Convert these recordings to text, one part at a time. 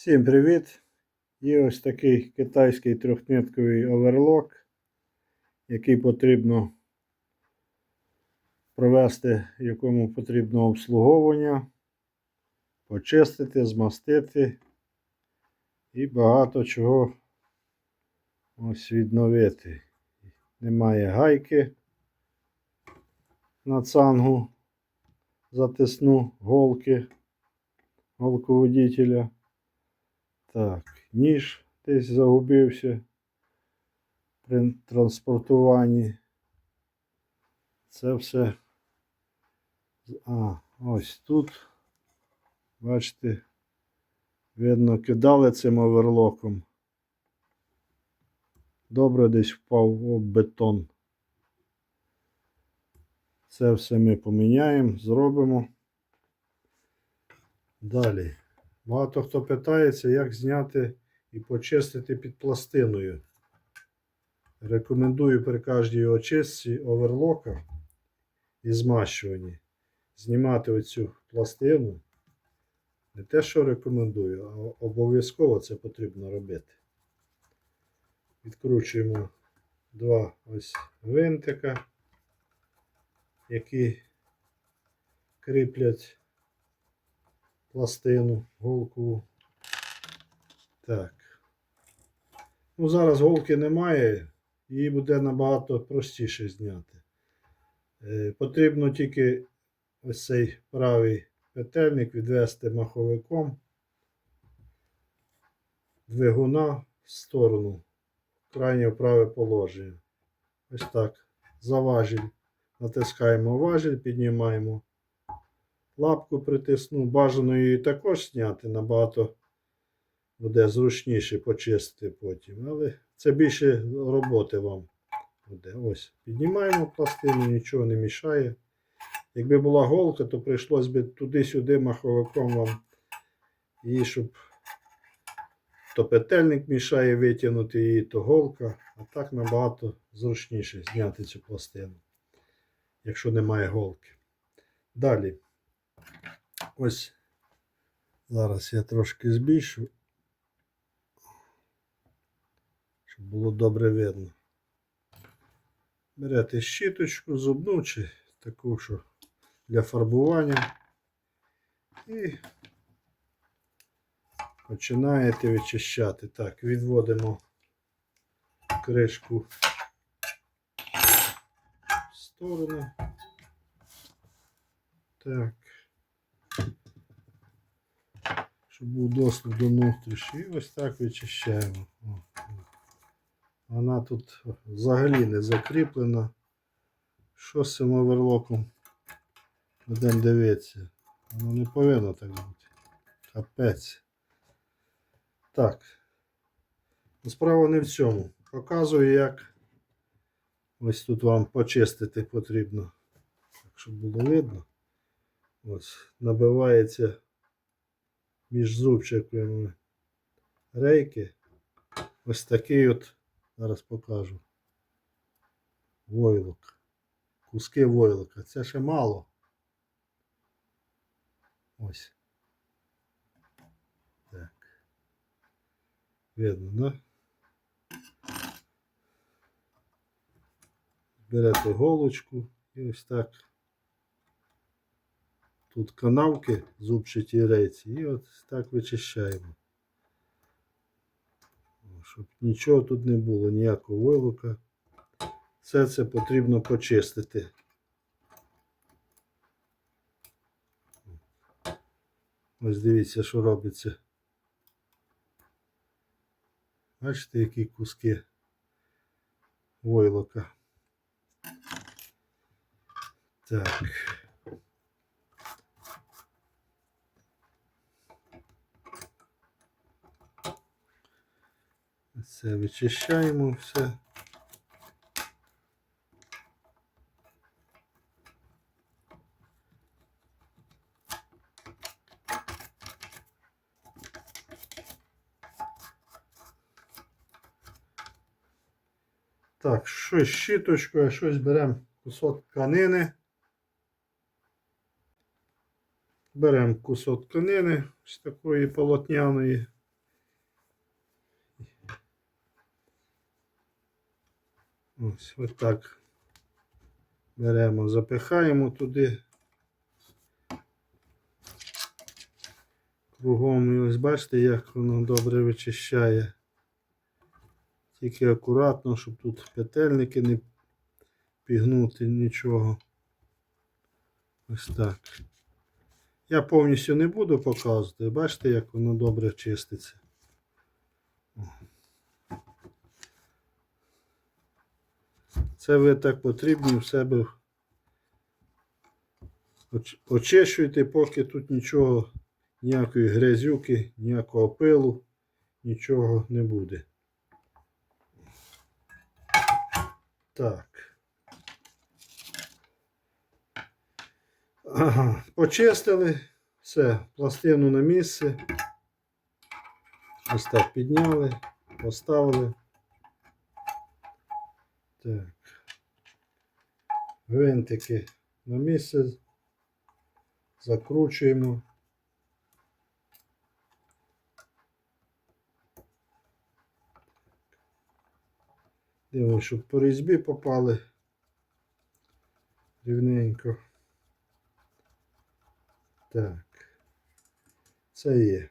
Всім привіт! Є ось такий китайський трьохнитковий оверлок, який потрібно провести, якому потрібно обслуговування, почистити, змастити і багато чого ось відновити. Немає гайки на цангу затисну голки голководителя. Так, ніж десь загубився при транспортуванні. Це все. А, ось тут. Бачите, видно, кидали цим оверлоком. Добре десь впав об бетон. Це все ми поміняємо, зробимо. Далі. Багато хто питається, як зняти і почистити під пластиною. Рекомендую при кожній очистці оверлока і змащуванні знімати оцю пластину. Не те, що рекомендую, а обов'язково це потрібно робити. Відкручуємо два ось винтика, які кріплять пластину голкову. Так. Ну, зараз голки немає, її буде набагато простіше зняти. Е, потрібно тільки ось цей правий петельник відвести маховиком двигуна в сторону, крайнє праве положення. Ось так. За важіль. Натискаємо важіль, піднімаємо лапку притисну. Бажано її також зняти, набагато буде зручніше почистити потім. Але це більше роботи вам буде. Ось. Піднімаємо пластину, нічого не мішає. Якби була голка, то прийшлось би туди-сюди маховиком вам її, щоб то петельник мішає витягнути її, то голка. А так набагато зручніше зняти цю пластину, якщо немає голки. Далі. Ось зараз я трошки збільшу, щоб було добре видно. Берете щіточку зубну чи таку, що для фарбування. І починаєте вичищати. Так, відводимо кришку в сторону. Так. Щоб був доступ до внутрішньої. І ось так вичищаємо. Вона тут взагалі не закріплена. Що з цим оверлоком? Будемо дивитися. Воно не повинно так бути. Капець. Так. Ну, Справа не в цьому. Показую, як ось тут вам почистити потрібно. Так, щоб було видно. Ось набивається між зубчиками рейки. Ось такий от, зараз покажу. Войлок. Куски войлока. Це ще мало. Ось. Так. Видно, да? Берете голочку і ось так. Тут канавки зубчаті рейці, і от так вичищаємо. Щоб нічого тут не було, ніякого войлока. Все це потрібно почистити. Ось дивіться, що робиться. Бачите, які куски войлока. Так. Це вичищаємо все. Так, щось щіточкою, щось беремо кусок тканини. Беремо кусок тканини ось такої полотняної. Ось, ось так. Беремо, запихаємо туди. Кругом і ось бачите, як воно добре вичищає. Тільки акуратно, щоб тут петельники не пігнути нічого. Ось так. Я повністю не буду показувати. Бачите, як воно добре чиститься. Це ви так потрібно в себе оч- очищуйте, поки тут нічого, ніякої грязюки, ніякого пилу, нічого не буде. Так. Ага, почистили. Все, пластину на місце. Ось так підняли, поставили. Так. Гвинтики на місце. Закручуємо. Дивимося, щоб по різьбі попали рівненько. Так. Це є.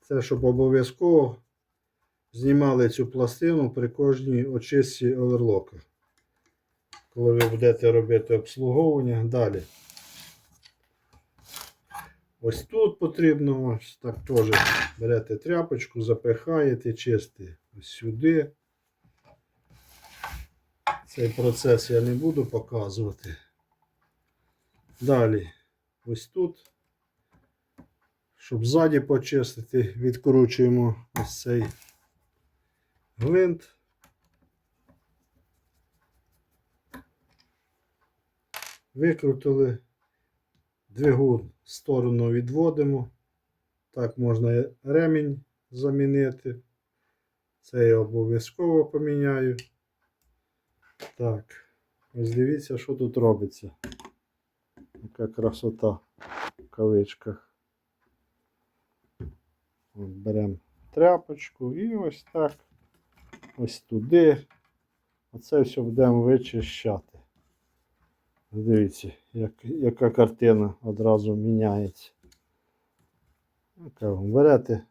Це щоб обов'язково знімали цю пластину при кожній очистці оверлока. Коли ви будете робити обслуговування, далі. Ось тут потрібно, ось так теж берете тряпочку, запихаєте, чистите ось сюди. Цей процес я не буду показувати. Далі, ось тут, щоб ззаді почистити, відкручуємо ось цей гвинт. Викрутили, двигун в сторону відводимо. Так можна ремінь замінити. Це я обов'язково поміняю. Так, ось дивіться, що тут робиться. Яка красота в кавичках. Беремо тряпочку і ось так. Ось туди. Оце все будемо вичищати. Дивіться, як, яка картина одразу міняється. Така, берете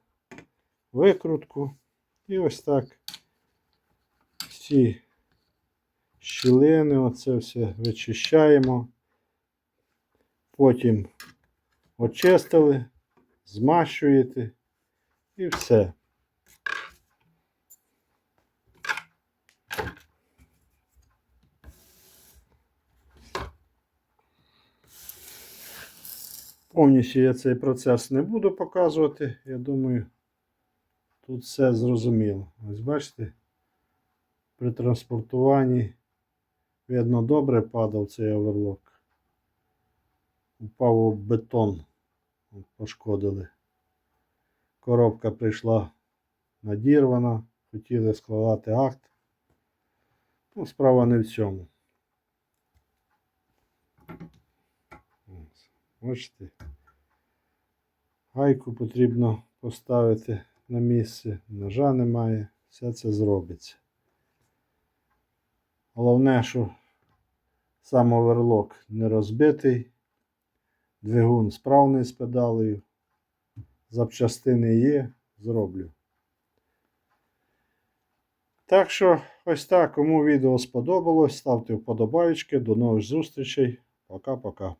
викрутку і ось так всі щілини, оце все вичищаємо. Потім очистили, змащуєте і все. Повністю я цей процес не буду показувати. Я думаю, тут все зрозуміло. Ось бачите, при транспортуванні видно добре падав цей оверлок. Упав у бетон. Пошкодили. Коробка прийшла надірвана, хотіли складати акт. Ну, справа не в цьому. Бачите? Гайку потрібно поставити на місце, ножа немає, все це зробиться. Головне, що сам оверлок не розбитий, двигун справний з педалею, запчастини є, зроблю. Так що, ось так, кому відео сподобалось, ставте вподобайки. До нових зустрічей. Пока-пока.